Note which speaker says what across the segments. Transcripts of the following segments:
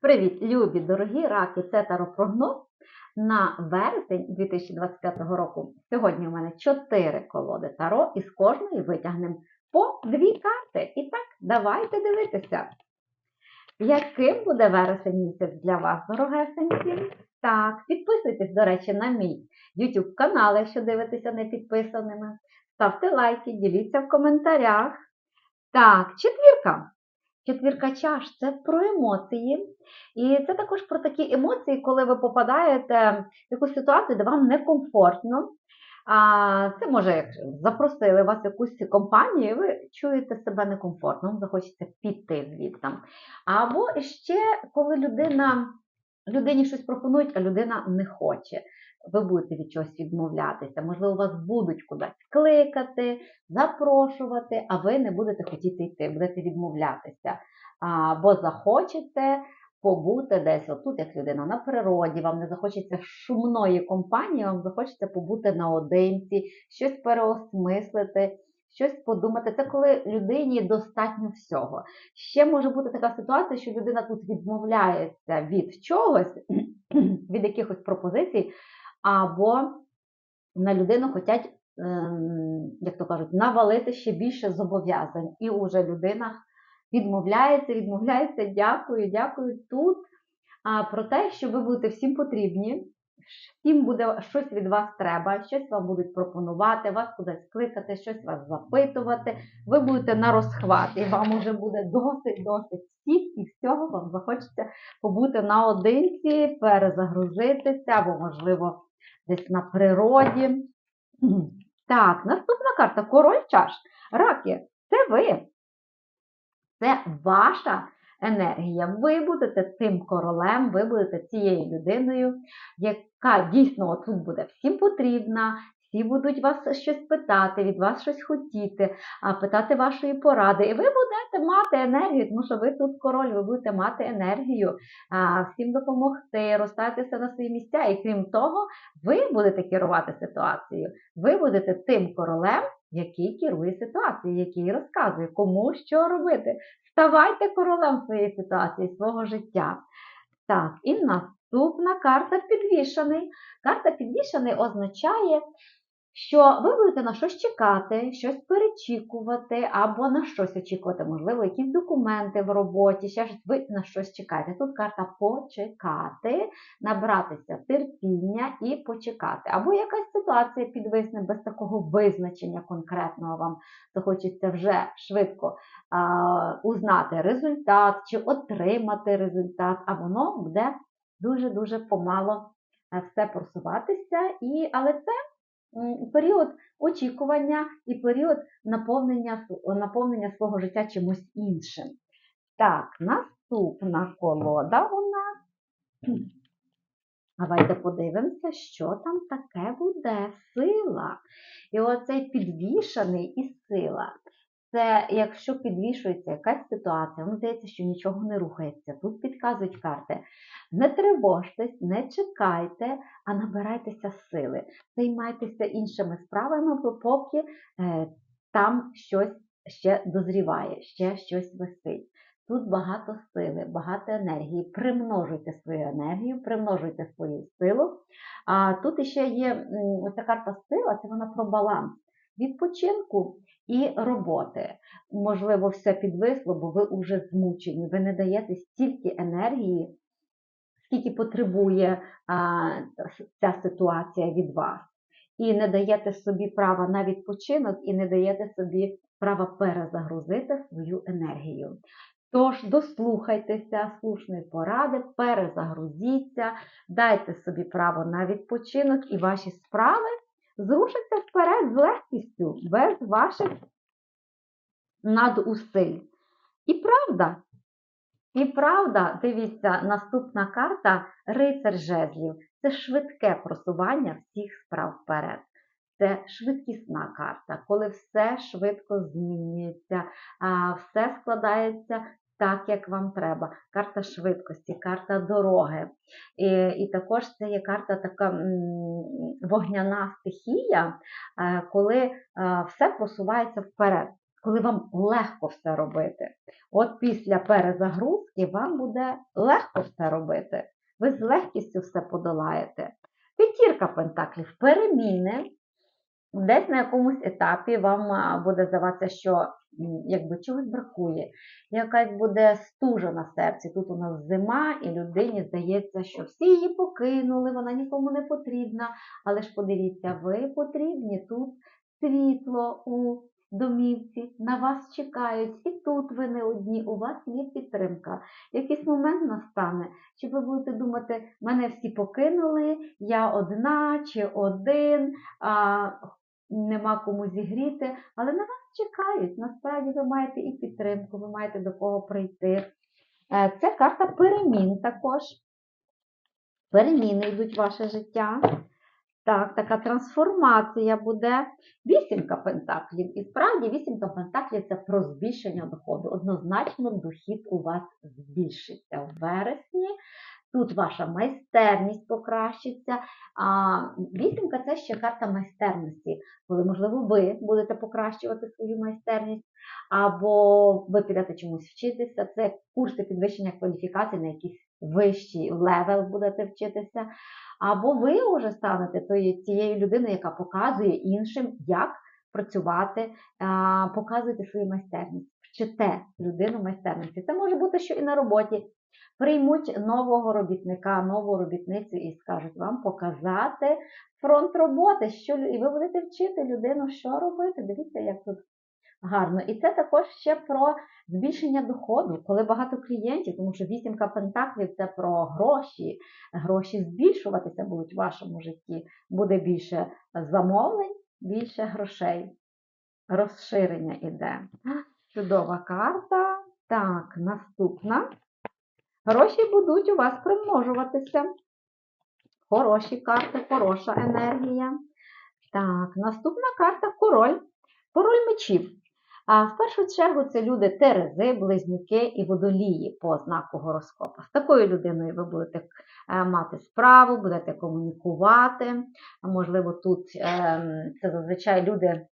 Speaker 1: Привіт, любі, дорогі раки! Це таропрогноз на вересень 2025 року. Сьогодні у мене 4 колоди таро, і з кожної витягнемо по дві карти. І так, давайте дивитися. Яким буде вересень місяць для вас, дорогесенькі? Так, підписуйтесь, до речі, на мій YouTube канал, якщо дивитеся не підписаними. Ставте лайки, діліться в коментарях. Так, четвірка. Четвірка чаш це про емоції. І це також про такі емоції, коли ви попадаєте в якусь ситуацію, де вам некомфортно. А це може, як запросили вас в якусь компанію, і ви чуєте себе некомфортно, вам захочеться піти звідти. Або ще коли людина, людині щось пропонують, а людина не хоче. Ви будете від чогось відмовлятися, можливо, вас будуть кудись кликати, запрошувати, а ви не будете хотіти йти, будете відмовлятися. Або захочете побути десь отут, як людина на природі, вам не захочеться шумної компанії, вам захочеться побути наодинці, щось переосмислити, щось подумати. Це коли людині достатньо всього. Ще може бути така ситуація, що людина тут відмовляється від чогось, від якихось пропозицій, або на людину хочуть, ем, як то кажуть, навалити ще більше зобов'язань. І уже людина відмовляється, відмовляється, дякую, дякую тут. Про те, що ви будете всім потрібні, всім буде щось від вас треба, щось вам будуть пропонувати, вас кудись кликати, щось вас запитувати. Ви будете на розхват, і вам вже буде досить-досить всіх і всього вам захочеться побути наодинці, перезагрузитися, або, можливо, десь на природі. Так, наступна карта король чаш. Раки, це ви. Це ваша енергія. Ви будете тим королем, ви будете цією людиною, яка дійсно тут буде всім потрібна. Всі будуть вас щось питати, від вас щось хотіти, питати вашої поради. І ви будете мати енергію, тому що ви тут король, ви будете мати енергію, всім допомогти, розстатися на свої місця. І крім того, ви будете керувати ситуацією. Ви будете тим королем, який керує ситуацією, який розказує, кому що робити. Ставайте королем своєї ситуації, свого життя. Так, і наступна карта підвішений. Карта підвішений означає, що ви будете на щось чекати, щось перечікувати, або на щось очікувати, можливо, якісь документи в роботі, ще щось ви на щось чекаєте. Тут карта почекати, набратися терпіння і почекати. Або якась ситуація підвисне без такого визначення конкретного вам захочеться вже швидко а, узнати результат чи отримати результат, а воно буде дуже-дуже помало е, все просуватися. І, Але це період очікування і період наповнення, наповнення свого життя чимось іншим. Так, наступна колода у нас. Давайте подивимося, що там таке буде сила. І оцей підвішаний і сила. Це якщо підвішується якась ситуація, вам здається, що нічого не рухається. Тут підказують карти. Не тривожтесь, не чекайте, а набирайтеся сили. Займайтеся іншими справами, поки е, там щось ще дозріває, ще щось висить. Тут багато сили, багато енергії. Примножуйте свою енергію, примножуйте свою силу. А тут ще є оця карта сила, це вона про баланс відпочинку і роботи. Можливо, все підвисло, бо ви вже змучені, ви не даєте стільки енергії, скільки потребує а, ця ситуація від вас. І не даєте собі права на відпочинок, і не даєте собі права перезагрузити свою енергію. Тож дослухайтеся слушної поради, перезагрузіться, дайте собі право на відпочинок і ваші справи зрушиться вперед з легкістю, без ваших надусиль. І правда, і правда, дивіться, наступна карта рицар жезлів. Це швидке просування всіх справ вперед. Це швидкісна карта, коли все швидко змінюється, все складається так, як вам треба. Карта швидкості, карта дороги. І і також це є карта така вогняна стихія, е, коли е, все просувається вперед. коли вам легко все робити. От після перезагрузки вам буде легко все робити. Ви з легкістю все подолаєте. П'ятірка пентаклів переміни. Десь на якомусь етапі вам буде здаватися, що якби чогось бракує, якась буде стужа на серці. Тут у нас зима, і людині здається, що всі її покинули, вона нікому не потрібна. Але ж подивіться, ви потрібні тут світло у домівці, на вас чекають, і тут ви не одні, у вас є підтримка. Якийсь момент настане, що ви будете думати, мене всі покинули, я одна чи один. А, нема кому зігріти, але на вас чекають. Насправді ви маєте і підтримку, ви маєте до кого прийти. Е, Це карта перемін також. Переміни йдуть в ваше життя. Так, така трансформація буде. Вісімка пентаклів. І справді вісімка пентаклів це про збільшення доходу. Однозначно, дохід у вас збільшиться в вересні. Тут ваша майстерність покращиться. А вісімка це ще карта майстерності, коли, можливо, ви будете покращувати свою майстерність, або ви підете чомусь вчитися. Це курси підвищення кваліфікації на якийсь вищий левел будете вчитися. Або ви вже станете тією людиною, яка показує іншим, як працювати, показуєте свою майстерність, вчите людину майстерності. Це може бути, що і на роботі. Приймуть нового робітника, нову робітницю і скажуть вам показати фронт роботи, що і ви будете вчити людину, що робити. Дивіться, як тут гарно. І це також ще про збільшення доходу, коли багато клієнтів, тому що вісімка пентаклів це про гроші. Гроші збільшуватися будуть в вашому житті. Буде більше замовлень, більше грошей. Розширення іде. Чудова карта. Так, наступна. Гроші будуть у вас примножуватися. Хороші карти, хороша енергія. Так, наступна карта король. Король мечів. А в першу чергу це люди Терези, близнюки і водолії по знаку гороскопа. З такою людиною ви будете е, мати справу, будете комунікувати. Можливо, тут ем, це зазвичай люди е,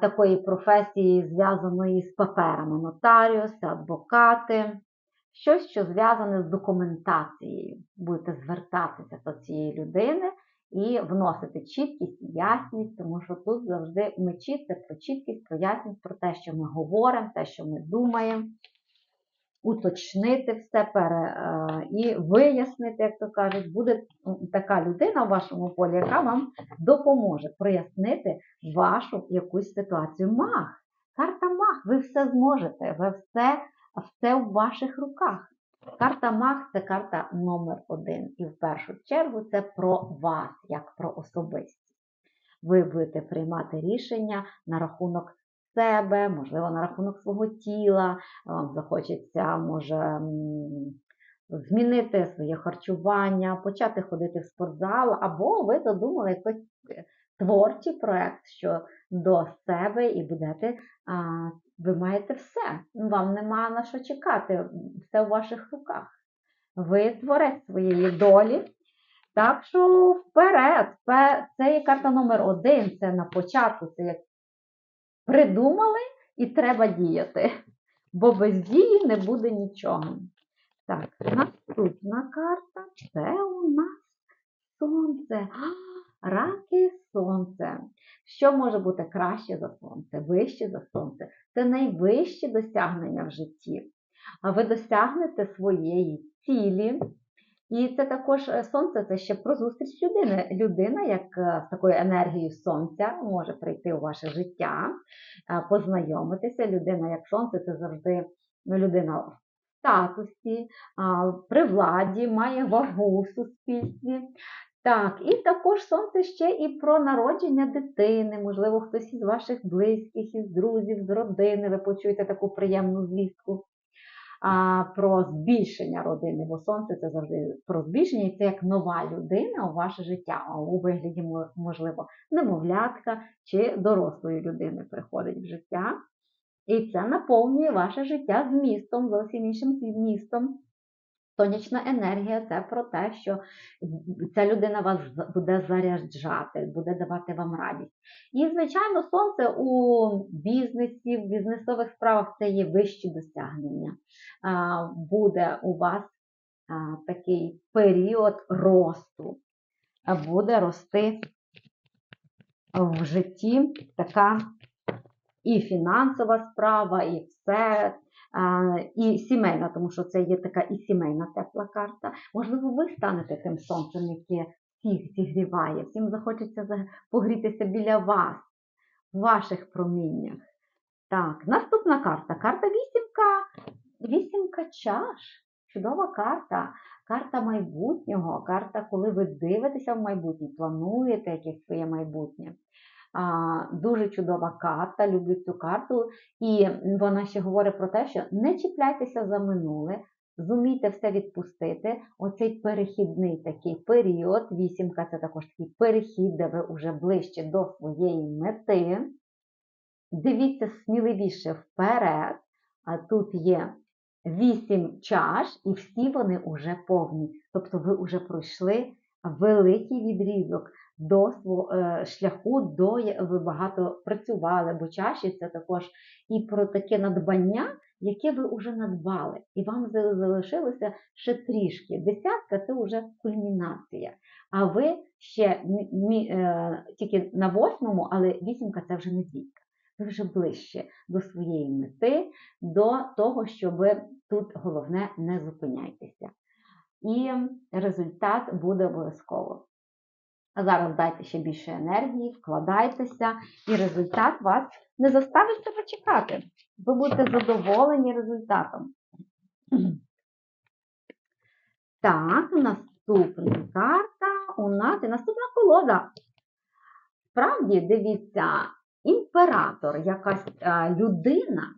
Speaker 1: такої професії, зв'язаної з паперами, нотаріуси, адвокати, щось, що зв'язане з документацією. Будете звертатися до цієї людини і вносити чіткість і ясність, тому що тут завжди мечі це про чіткість, про ясність, про те, що ми говоримо, те, що ми думаємо, уточнити все пере, е, і вияснити, як то кажуть, буде така людина в вашому полі, яка вам допоможе прояснити вашу якусь ситуацію. Маг, карта маг, ви все зможете, ви все, все в ваших руках. Карта Маг це карта номер один. І в першу чергу це про вас, як про особистість. Ви будете приймати рішення на рахунок себе, можливо, на рахунок свого тіла. Вам захочеться, може, змінити своє харчування, почати ходити в спортзал, або ви задумали якийсь е, творчий проект, що до себе і будете ви маєте все. Вам нема на що чекати. Все в ваших руках. Ви творець своєї долі. Так що вперед. Це є карта номер один. Це на початку. Це як придумали і треба діяти. Бо без дії не буде нічого. Так, наступна карта. Це у нас сонце. Раки сонце. Що може бути краще за сонце, вище за сонце? Це найвищі досягнення в житті. Ви досягнете своєї цілі. І це також е, сонце це ще про зустріч людини. Людина, як е, з такою енергією сонця, може прийти у ваше життя, е, познайомитися. Людина, як сонце, це завжди ну, людина в статусі, при владі, має вагу в суспільстві. Так, і також сонце ще і про народження дитини. Можливо, хтось із ваших близьких, із друзів, з родини, ви почуєте таку приємну звістку а, про збільшення родини, бо сонце це завжди про збільшення, і це як нова людина у ваше життя, у вигляді, можливо, немовлятка чи дорослої людини приходить в життя. І це наповнює ваше життя змістом, зовсім іншим змістом. Сонячна енергія це про те, що ця людина вас буде заряджати, буде давати вам радість. І, звичайно, сонце у бізнесі, в бізнесових справах це є вищі досягнення. Буде у вас такий період росту, буде рости в житті така і фінансова справа, і все, і сімейна, тому що це є така і сімейна тепла карта. Можливо, ви станете тим сонцем, яке всіх зігріває, всім захочеться за- погрітися біля вас, в ваших проміннях. Так, наступна карта. Карта вісімка. Вісімка чаш. Чудова карта. Карта майбутнього, карта, коли ви дивитеся в майбутнє, плануєте якесь своє майбутнє. Дуже чудова карта, люблю цю карту. І вона ще говорить про те, що не чіпляйтеся за минуле, зумійте все відпустити. Оцей перехідний такий період, вісімка це також такий перехід, де ви вже ближче до своєї мети. Дивіться сміливіше вперед. А тут є вісім чаш, і всі вони вже повні. Тобто ви вже пройшли великий відрізок до свого е, шляху, до ви багато працювали, бо чаші це також і про таке надбання, яке ви вже надбали, і вам залишилося ще трішки. Десятка це вже кульмінація. А ви ще е, тільки на восьмому, але вісімка це вже не двійка. Ви вже ближче до своєї мети, до того, щоб тут головне не зупиняйтеся. І результат буде обов'язково. А зараз дайте ще більше енергії, вкладайтеся, і результат вас не заставить себе чекати. Ви будете задоволені результатом. Так, наступна карта у нас і наступна колода. Справді, дивіться, імператор, якась е, людина,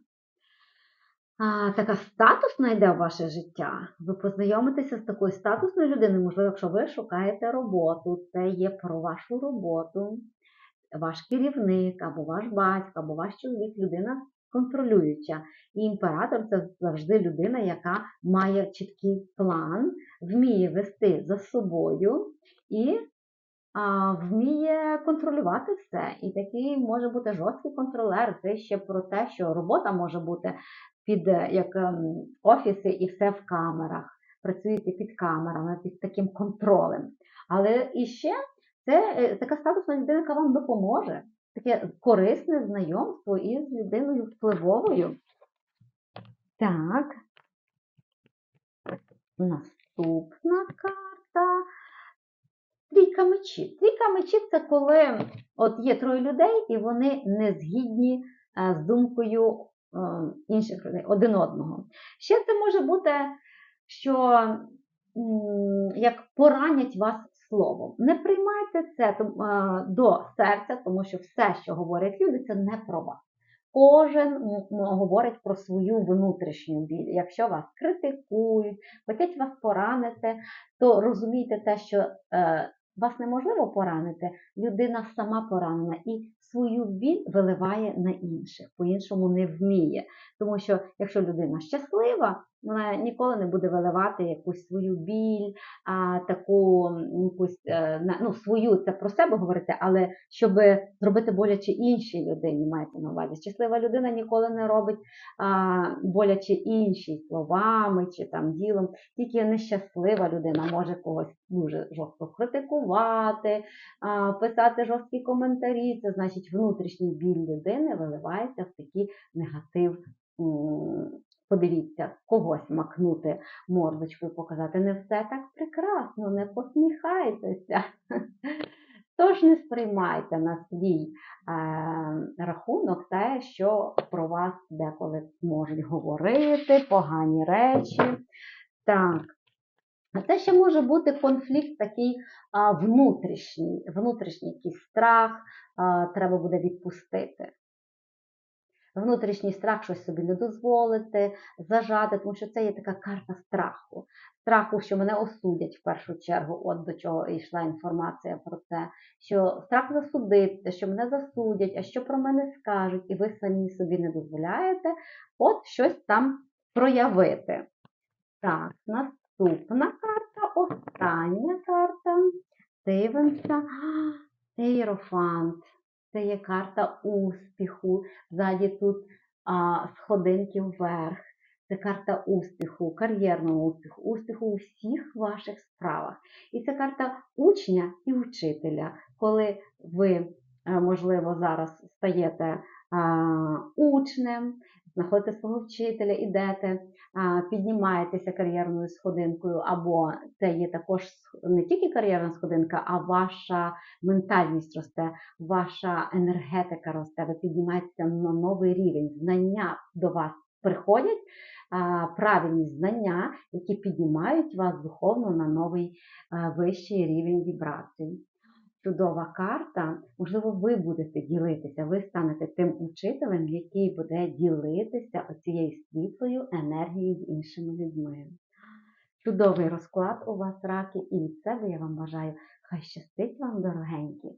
Speaker 1: а, така статусна йде в ваше життя. Ви познайомитеся з такою статусною людиною, можливо, якщо ви шукаєте роботу, це є про вашу роботу, ваш керівник, або ваш батько, або ваш чоловік, людина контролююча. І імператор це завжди людина, яка має чіткий план, вміє вести за собою і а, вміє контролювати все. І такий може бути жорсткий контролер. Це ще про те, що робота може бути під е, як ем, офіси і все в камерах. Працюєте під камерами, під таким контролем. Але і ще це е, така статусна людина, яка вам допоможе. Таке корисне знайомство із людиною впливовою. Так. Наступна карта. Трійка мечів. Трійка мечів це коли от є троє людей, і вони не згідні е, з думкою інших людей, один одного. Ще це може бути, що як поранять вас словом. Не приймайте це е, до серця, тому що все, що говорять люди, це не про вас. Кожен говорить про свою внутрішню біль. Якщо вас критикують, хочуть вас поранити, то розумійте те, що е, вас неможливо поранити, людина сама поранена і свою біль виливає на інших, по-іншому не вміє. Тому що якщо людина щаслива, вона ніколи не буде виливати якусь свою біль, а, таку якусь е, ну, свою, це про себе говорити, але щоб зробити боляче іншій людині, мається на увазі. Щаслива людина ніколи не робить а, боляче іншій словами чи там ділом. Тільки нещаслива людина може когось дуже жорстко критикувати, а, писати жорсткі коментарі. Це значить внутрішній біль людини виливається в такий негатив. Подивіться, когось макнути мордочкою, показати не все так прекрасно, не посміхайтеся. Тож не сприймайте на свій е, рахунок те, що про вас деколи можуть говорити, погані речі. Так. Це ще може бути конфлікт такий внутрішній, внутрішній якийсь страх, треба буде відпустити. Внутрішній страх щось собі не дозволити, зажати, тому що це є така карта страху. Страху, що мене осудять в першу чергу, от до чого йшла інформація про це, що страх засудити, що мене засудять, а що про мене скажуть, і ви самі собі не дозволяєте от щось там проявити. Так, Наступна карта, остання карта. Дивимося. А, Іерофант. Це є карта успіху. Ззаді тут а, сходинки вверх. Це карта успіху, кар'єрного успіху, успіху у всіх ваших справах. І це карта учня і учителя. Коли ви, е, можливо, зараз стаєте а, учнем, знаходите свого вчителя, ідете, піднімаєтеся кар'єрною сходинкою, або це є також не тільки кар'єрна сходинка, а ваша ментальність росте, ваша енергетика росте, ви піднімаєтеся на новий рівень, знання до вас приходять, правильні знання, які піднімають вас духовно на новий вищий рівень вібрацій. Чудова карта. Можливо, ви будете ділитися, ви станете тим учителем, який буде ділитися оцією світлою енергією з іншими людьми. Чудовий розклад у вас раки, і від себе я вам бажаю, хай щастить вам, дорогенькі.